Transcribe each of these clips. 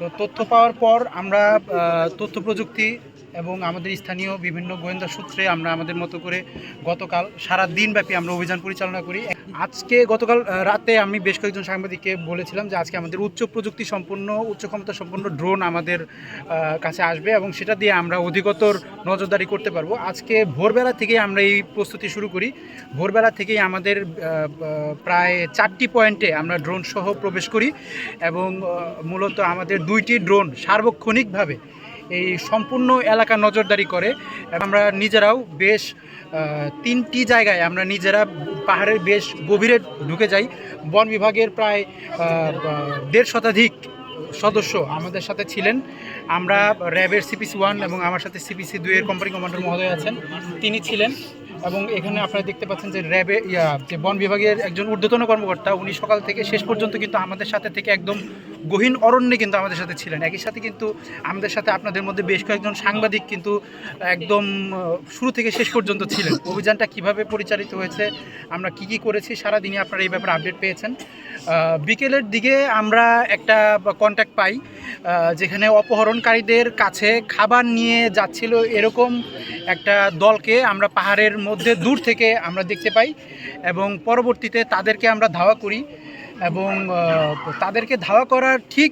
তো তথ্য পাওয়ার পর আমরা তথ্য প্রযুক্তি এবং আমাদের স্থানীয় বিভিন্ন গোয়েন্দা সূত্রে আমরা আমাদের মতো করে গতকাল সারা দিনব্যাপী আমরা অভিযান পরিচালনা করি। আজকে গতকাল রাতে আমি বেশ কয়েকজন সাংবাদিককে বলেছিলাম যে আজকে আমাদের উচ্চ প্রযুক্তি সম্পন্ন, উচ্চ ক্ষমতা সম্পন্ন ড্রোন আমাদের কাছে আসবে এবং সেটা দিয়ে আমরা অধিকতর নজরদারি করতে পারব। আজকে ভোরবেলা থেকেই আমরা এই প্রস্তুতি শুরু করি। ভোরবেলা থেকেই আমাদের প্রায় চারটি পয়েন্টে আমরা ড্রোন সহ প্রবেশ করি এবং মূলত আমাদের দুইটি ড্রোন সার্বক্ষণিকভাবে এই সম্পূর্ণ এলাকা নজরদারি করে। আমরা নিজেরাও বেশ তিনটি জায়গায় আমরা নিজেরা পাহাড়ের বেশ গভীরে ঢুকে যাই। বন বিভাগের প্রায় দেড় শতাধিক সদস্য আমাদের সাথে ছিলেন। আমরা র্যাবের সিপিসি ওয়ান এবং আমার সাথে সিপিসি দুইয়ের কোম্পানি কমান্ডার মহোদয় আছেন। তিনি ছিলেন এবং এখানে আপনারা দেখতে পাচ্ছেন যে র্যাবে যে বন বিভাগের একজন ঊর্ধ্বতন কর্মকর্তা, উনি সকাল থেকে শেষ পর্যন্ত কিন্তু আমাদের সাথে থেকে একদম গহীন অরণ্যে কিন্তু আমাদের সাথে ছিলেন। একই সাথে কিন্তু আমাদের সাথে আপনাদের মধ্যে বেশ কয়েকজন সাংবাদিক কিন্তু একদম শুরু থেকে শেষ পর্যন্ত ছিলেন। অভিযানটা কীভাবে পরিচালিত হয়েছে, আমরা কি কি করেছি, সারাদিনই আপনারা এই ব্যাপারে আপডেট পেয়েছেন। বিকেলের দিকে আমরা একটা কন্ট্যাক্ট পাই যেখানে অপহরণকারীদের কাছে খাবার নিয়ে যাচ্ছিল এরকম একটা দলকে আমরা পাহাড়ের মধ্যে দূর থেকে আমরা দেখতে পাই এবং পরবর্তীতে তাদেরকে আমরা ধাওয়া করি। এবং তাদেরকে ধাওয়া করার ঠিক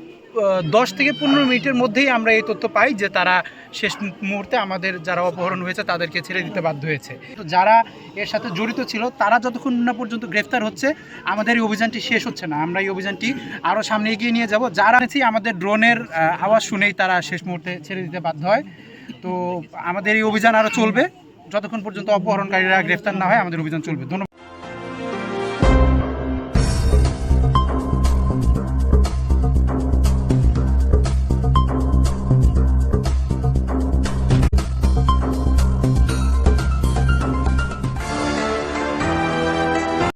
দশ থেকে পনেরো মিনিটের মধ্যেই আমরা এই তথ্য পাই যে তারা শেষ মুহূর্তে আমাদের যারা অপহরণ হয়েছে তাদেরকে ছেড়ে দিতে বাধ্য হয়েছে। তো যারা এর সাথে জড়িত ছিল, তারা যতক্ষণ না পর্যন্ত গ্রেফতার হচ্ছে, আমাদের এই অভিযানটি শেষ হচ্ছে না। আমরা এই অভিযানটি আরও সামনে এগিয়ে নিয়ে যাব। যারা আছি আমাদের ড্রোনের আওয়াজ শুনেই তারা শেষ মুহূর্তে ছেড়ে দিতে বাধ্য হয়। তো আমাদের এই অভিযান আরও চলবে। যতক্ষণ পর্যন্ত অপহরণকারীরা গ্রেফতার না হয়, আমাদের অভিযান চলবে। ধন্যবাদ।